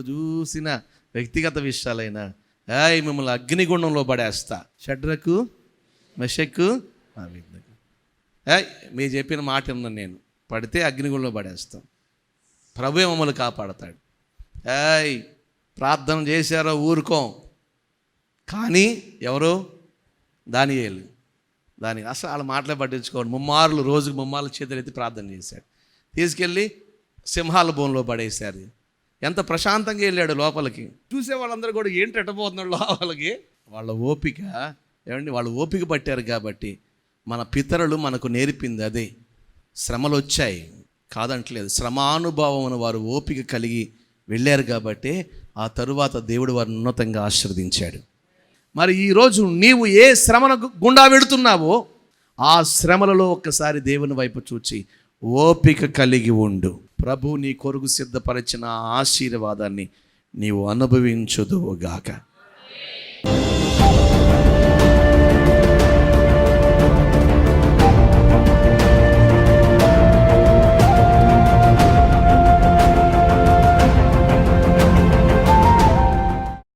చూసిన వ్యక్తిగత విషయాలైనా ఏయ్ మిమ్మల్ని అగ్నిగుండంలో పడేస్తా. షడ్రకు మెషక్కు అభిజ్ఞకు ఏయ్ మీరు చెప్పిన మాట ఉన్నాను నేను. పడితే అగ్నిగుండంలో పడేస్తాం. ప్రభు మమ్మల్ని కాపాడతాడు. ఏయ్ ప్రార్థన చేశారో ఊరుకోం. కానీ ఎవరు? దానియేలు. దాని అసలు వాళ్ళ మాటలే పట్టించుకోండి ముమ్మారులు రోజుకు ముమ్మార్లు చేతులెత్తి ప్రార్థన చేశాడు తీసుకెళ్ళి సింహాల బోన్లో పడేశారు. ఎంత ప్రశాంతంగా వెళ్ళాడు లోపలికి. చూసే వాళ్ళందరూ కూడా ఏంటి ఎట్టబోతున్నాడు లోపలికి? వాళ్ళ ఓపిక ఏమండి? వాళ్ళు ఓపిక పట్టారు కాబట్టి మన పితరులు మనకు నేర్పింది అదే. శ్రమలు వచ్చాయి. కాదంటలేదు. శ్రమానుభవం వారు ఓపిక కలిగి వెళ్ళారు కాబట్టి ఆ తరువాత దేవుడు వారిని ఉన్నతంగా ఆశీర్వదించాడు. మరి ఈరోజు నీవు ఏ శ్రమను గుండా వెడుతున్నావో ఆ శ్రమలలో ఒక్కసారి దేవుని వైపు చూచి ఓపిక కలిగి ఉండు. ప్రభు నీ కొరకు సిద్ధపరిచిన ఆశీర్వాదాన్ని నీవు అనుభవించుదువుగాక